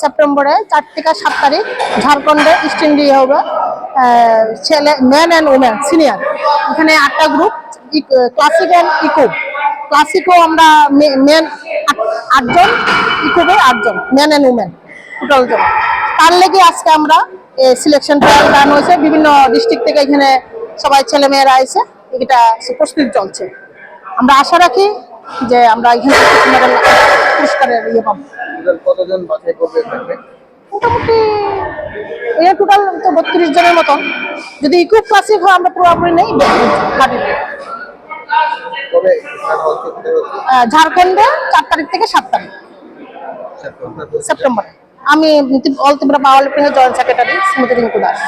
সেপ্টেম্বরে চার থেকে সাত তারিখ ঝাড়খণ্ডে ইস্ট ইন্ডিয়া হবে। ছেলে ম্যান অ্যান্ড ওম্যান সিনিয়র এখানে আটটা গ্রুপ ক্লাসিক অ্যান্ড ইকো ক্লাসিকও আমরা মেন আটজন ইকোবে আটজন মেন অ্যান্ড উমেন টোটাল জন। তার লেগে আজকে আমরা সিলেকশন ট্রায়াল রান হয়েছে। বিভিন্ন ডিস্ট্রিক্ট থেকে এখানে সবাই ছেলে মেয়েরা এসে এটা প্রস্তুতি চলছে। আমরা আশা রাখি যে আমরা এখানে পুরস্কারের ইয়ে পাবো। কতজন মোটামুটি এর টোটাল তো বত্রিশ জনের মতন যদি ইকো ক্লাসিক হয় আমরা পুরোপুরি নেই থার্টি ঝাড়খণ্ডে চার তারিখ থেকে সাত তারিখ। সেপ্টেম্বর আমি all Tripura power joint secretary Smriti Rinku Das.